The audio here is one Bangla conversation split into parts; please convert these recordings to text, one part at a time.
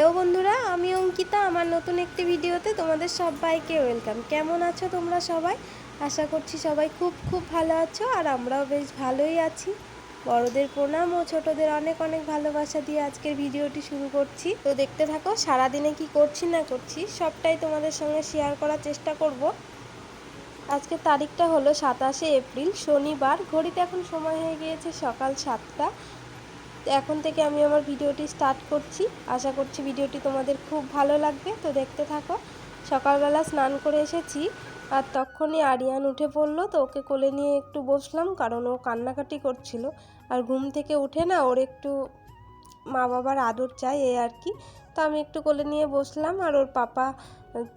হ্যালো বন্ধুরা, আমি অঙ্কিতা। আমার নতুন একটি ভিডিওতে তোমাদের সবাইকে ওয়েলকাম। কেমন আছো তোমরা সবাই? আশা করছি সবাই খুব খুব ভালো আছো আর আমরাও বেশ ভালোই আছি। বড়দের প্রণাম ও ছোটদের অনেক অনেক ভালোবাসা দিয়ে আজকের ভিডিওটি শুরু করছি। তো দেখতে থাকো, সারাদিনে কি করছি না করছি, সবটাই তোমাদের সঙ্গে শেয়ার করার চেষ্টা করব। আজকে তারিখটা হলো সাতাশে এপ্রিল, শনিবার। ঘড়িতে এখন সময় হয়ে গিয়েছে সকাল সাতটা। এখন থেকে আমি আমার ভিডিওটি স্টার্ট করছি। আশা করছি ভিডিওটি তোমাদের খুব ভালো লাগবে। তো দেখতে থাকো, সকালবেলা স্নান করে এসেছি আর তখনই আরিয়ান উঠে পড়ল। তো ওকে কোলে নিয়ে একটু বসলাম কারণ ও কান্নাকাটি করছিল। আর ঘুম থেকে উঠে না ওর একটু মা বাবার আদর চাই এই আর কি। তো আমি একটু কোলে নিয়ে বসলাম আর ওর পাপা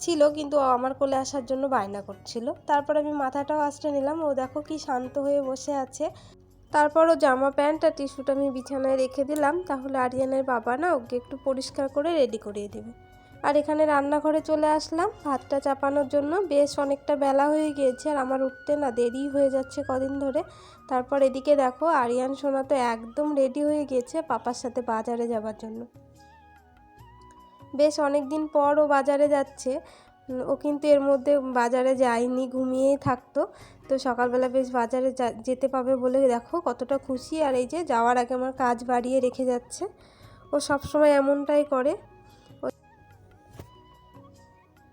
ছিল কিন্তু আমার কোলে আসার জন্য বায়না করছিল। তারপর আমি মাথাটাও আঁচড়ে নিলাম। ও দেখো কি শান্ত হয়ে বসে আছে। তারপরও জামা প্যান্ট আর টিস্যুটা আমি বিছানায় রেখে দিলাম, তাহলে আরিয়ানের বাবা না ওকে একটু পরিষ্কার করে রেডি করিয়ে দেবে। আর এখানে রান্নাঘরে চলে আসলাম, ভাতটা চাপানোর জন্য। বেশ অনেকটা বেলা হয়ে গিয়েছে আর আমার উঠতে না দেরি হয়ে যাচ্ছে কদিন ধরে। তারপর এদিকে দেখো, আরিয়ান, সোনা তো একদম রেডি হয়ে গিয়েছে পাপার সাথে বাজারে যাবার জন্য। বেশ অনেক দিন পর ও বাজারে যাচ্ছে ও কিন্তু এর মধ্যে বাজারে যায়নি, ঘুমিয়েই থাকতো। তো সকালবেলা বেশ বাজারে যেতে পাবে বলে দেখো কতটা খুশি। আর এই যে যাওয়ার আগে আমার কাজ বাড়িয়ে রেখে যাচ্ছে। ও সবসময় এমনটাই করে।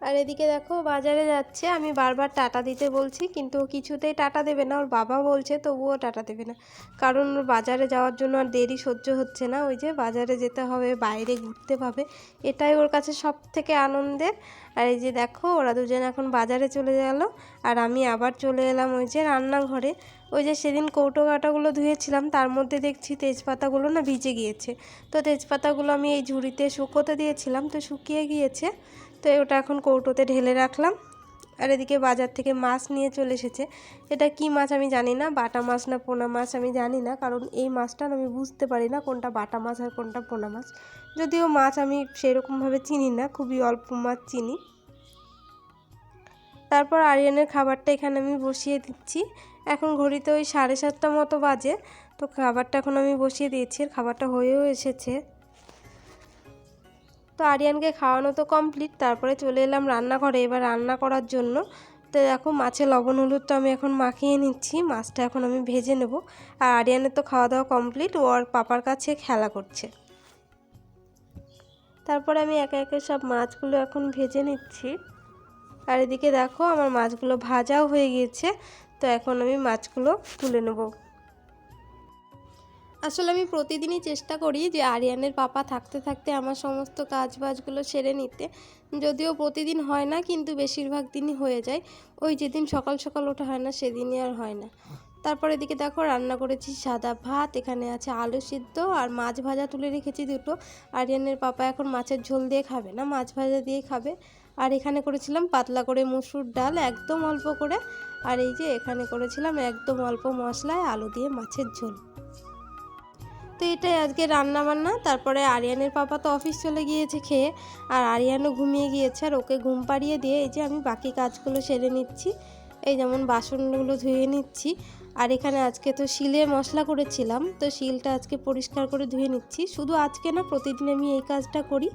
আর এদিকে দেখো, বাজারে যাচ্ছে। আমি বারবার টাটা দিতে বলছি, কিন্তু কিছুতেই টাটা দেবে না। ওর বাবা বলছে, তবুও টাটা দেবে না। কারণ ওর বাজারে যাওয়ার জন্য আর দেরি সহ্য হচ্ছে না। ওই যে বাজারে যেতে হবে, বাইরে ঘুরতে পাবে এটাই ওর কাছে সব থেকে আনন্দের। আর এই যে দেখো, ওরা দুজন এখন বাজারে চলে গেল। আর আমি আবার চলে এলাম ওই যে রান্নাঘরে। ওই যে সেদিন কৌটো কাটাগুলো ধুয়েছিলাম, তার মধ্যে দেখছি তেজপাতাগুলো না ভিজে গিয়েছে। তো তেজপাতাগুলো আমি এই ঝুড়িতে শুকোতে দিয়েছিলাম, তো শুকিয়ে গিয়েছে। তো ওটা এখন কৌটোতে ঢেলে রাখলাম। আর এদিকে বাজার থেকে মাছ নিয়ে চলে এসেছে। এটা কি মাছ আমি জানি না, বাটা মাছ না পোনা মাছ আমি জানি না, কারণ এই মাছটা আমি বুঝতে পারি না কোনটা বাটা মাছ আর কোনটা পোনা মাছ। যদিও মাছ আমি সেরকমভাবে চিনি না, খুবই অল্প মাছ চিনি। তারপর আরিয়ানের খাবারটা এখানে আমি বসিয়ে দিচ্ছি। এখন ঘড়িতে ওই সাড়ে সাতটা মতো বাজে, তো খাবারটা এখন আমি বসিয়ে দিয়েছি খাবারটা হয়েও এসেছে। তো আরিয়ানকে খাওয়ানো তো কমপ্লিট তারপরে চলে এলাম রান্নাঘরে। এবার রান্না করার জন্য তো দেখো মাছে লবণ, হলুদটা আমি এখন মাখিয়ে নিচ্ছি, মাছটা এখন আমি ভেজে নেব। আর আরিয়ানের তো খাওয়া দাওয়া কমপ্লিট ও আর পাপার কাছে খেলা করছে। তারপরে আমি একে একে সব মাছগুলো এখন ভেজে নিচ্ছি। আর এদিকে দেখো আমার মাছগুলো ভাজাও হয়ে গিয়েছে, তো এখন আমি মাছগুলো তুলে নেব। আসলে আমি প্রতিদিনই চেষ্টা করি যে আরিয়ানের পাপা থাকতে থাকতে আমার সমস্ত কাজ বাজগুলো সেরে নিতে। যদিও প্রতিদিন হয় না, কিন্তু বেশিরভাগ দিনই হয়ে যায়। ওই যেদিন সকাল সকাল ওঠা হয় না, সেদিনই আর হয় না। তারপর এদিকে দেখো রান্না করেছি সাদা ভাত, এখানে আছে আলু সিদ্ধ আর মাছ ভাজা তুলে রেখেছি দুটো। আরিয়ানের পাপা এখন মাছের ঝোল দিয়ে খাবে না, মাছ ভাজা দিয়ে খাবে। আর এখানে করেছিলাম পাতলা করে মুসুর ডাল, একদম অল্প করে। আর এই যে এখানে করেছিলাম একদম অল্প মশলায় আলু দিয়ে মাছের ঝোল। তো এটাই আজকে রান্না বান্না তারপরে আরিয়ানের পাপা তো অফিস চলে গিয়েছে খেয়ে, আর আরিয়ানও ঘুমিয়ে গিয়েছে, আর ওকে ঘুম পাড়িয়ে দিয়ে এই যে আমি বাকি কাজগুলো সেরে নিচ্ছি। এই যেমন বাসনগুলো ধুয়ে নিচ্ছি। আর এখানে আজকে তো শিলে মশলা করেছিলাম, তো শিলটা আজকে পরিষ্কার করে ধুয়ে নিচ্ছি। শুধু আজকে না, প্রতিদিন আমি এই কাজটা করি।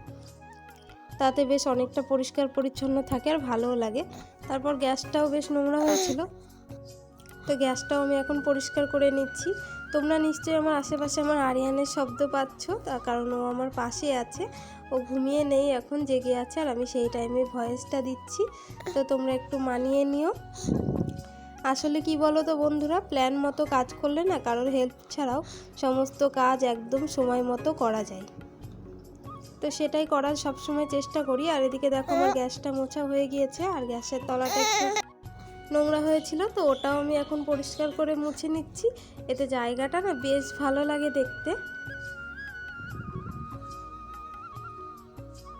তাতে বেশ অনেকটা পরিষ্কার পরিচ্ছন্ন থাকে আর ভালোও লাগে। তারপর গ্যাসটাও বেশ নোংরা হয়েছিল। তো গ্যাসটাও আমি এখন পরিষ্কার করে নিচ্ছি। তোমরা নিশ্চয়ই আমার আশেপাশে আমার আরিয়ানের শব্দ পাচ্ছ, তার কারণ ও আমার পাশে আছে। ও ঘুমিয়ে নেই, এখন জেগে আছে, আর আমি সেই টাইমে ভয়েসটা দিচ্ছি। তো তোমরা একটু মানিয়ে নিও। আসলে কি বলো তো বন্ধুরা প্ল্যান মতো কাজ করলে না কারোর হেল্প ছাড়াও সমস্ত কাজ একদম সময় মতো করা যায়। তো সেটাই করার সবসময় চেষ্টা করি। আর এদিকে দেখো আমার গ্যাসটা মোছা হয়ে গিয়েছে, আর গ্যাসের তলাটা একটু নোংরা হয়েছিল, তো ওটাও আমি এখন পরিষ্কার করে মুছে নিচ্ছি। এতে জায়গাটা না বেশ ভালো লাগে দেখতে।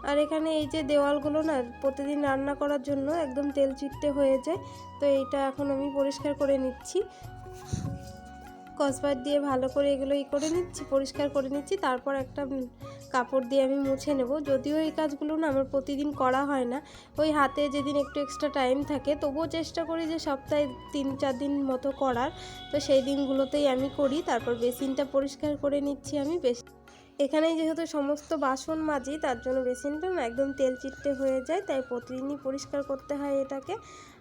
আর এখানে এই যে দেওয়ালগুলো না প্রতিদিন রান্না করার জন্য একদম তেল চিটতে হয়ে যায়, তো এইটা এখন আমি পরিষ্কার করে নিচ্ছি। কসবার দিয়ে ভালো করে এগুলো ই করে নিচ্ছি, পরিষ্কার করে নিচ্ছি, তারপর একটা কাপড় দিয়ে আমি মুছে নেব। যদিও এই কাজগুলো না আমার প্রতিদিন করা হয় না, ওই হাতে যেদিন একটু এক্সট্রা টাইম থাকে, তবুও চেষ্টা করি যে সপ্তাহে তিন চার দিন মতো করার। তো সেই দিনগুলোতেই আমি করি, তারপর বেসিনটা পরিষ্কার করে নিচ্ছি আমি। বেশ এখানে যেহেতু সমস্ত বাসন মাজি, তার জন্য বেসিনটা না একদম তেল চিটতে হয়ে যায়, তাই প্রতিদিনই পরিষ্কার করতে হয় এটাকে।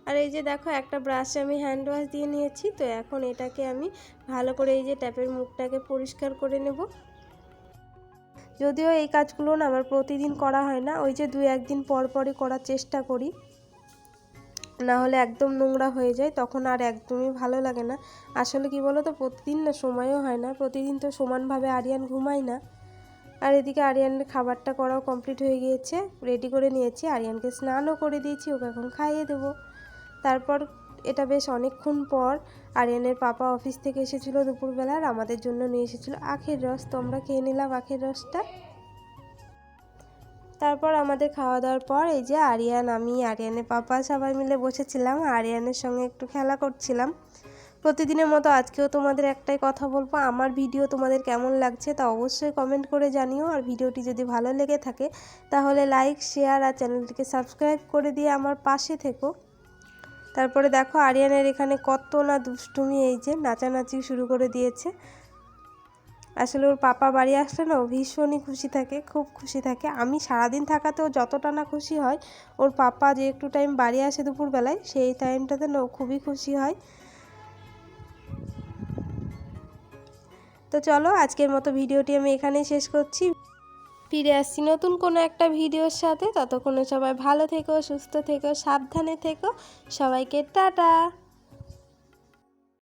আর এই যে দেখো, একটা ব্রাশে আমি হ্যান্ড ওয়াশ দিয়ে নিয়েছি, তো এখন এটাকে আমি ভালো করে এই যে ট্যাপের মুখটাকে পরিষ্কার করে নেব। যদিও এই কাজগুলো না আমার প্রতিদিন করা হয় না, ওই যে দু একদিন পর পরই করার চেষ্টা করি। না হলে একদম নোংরা হয়ে যায়, তখন আর একদমই ভালো লাগে না। আসলে কি বলো তো প্রতিদিন না সময়ও হয় না, প্রতিদিন তো সমানভাবে আরিয়ান ঘুমায় না। আর এদিকে আরিয়ানের খাবারটা করাও কমপ্লিট হয়ে গিয়েছে রেডি করে নিয়েছি, আরিয়ানকে স্নানও করে দিয়েছি, ওকে এখন খাইয়ে দেবো। তারপর এটা বেশ অনেকক্ষণ পর আরিয়ানের পাপা অফিস থেকে এসেছিল দুপুরবেলা আর আমাদের জন্য নিয়ে এসেছিল আখের রস। তো আমরা খেয়ে নিলাম আখের রসটা। তারপর আমাদের খাওয়া দাওয়ার পর এই যে আরিয়ান, আমি, আরিয়ানের পাপা সবাই মিলে বসেছিলাম। আরিয়ানের সঙ্গে একটু খেলা করছিলাম। প্রতিদিনের মতো আজকেও তোমাদের একটাই কথা বলব, আমার ভিডিও তোমাদের কেমন লাগছে তা অবশ্যই কমেন্ট করে জানিও। আর ভিডিওটি যদি ভালো লেগে থাকে, তাহলে লাইক শেয়ার আর চ্যানেলটিকে সাবস্ক্রাইব করে দিয়ে আমার পাশে থেকো। তারপরে দেখো আরিয়ানের এখানে কত না দুষ্টুমি এই যে নাচানাচি শুরু করে দিয়েছে। আসলে ওর পাপা বাড়ি আসলে না ভীষণই খুশি থাকে, খুব খুশি থাকে। আমি সারাদিন থাকাতেও যতটা না খুশি হয়, ওর পাপা যে একটু টাইম বাড়ি আসে দুপুরবেলায়, সেই টাইমটাতে না খুবই খুশি হয়। তো চলো আজকের মতো ভিডিওটি আমি এখানেই শেষ করছি। ফিরে আসছি নতুন কোনো একটা ভিডিওর সাথে। ততক্ষণে সবাই ভালো থেকো, সুস্থ থেকো, সাবধানে থেকো। সবাইকে টাটা।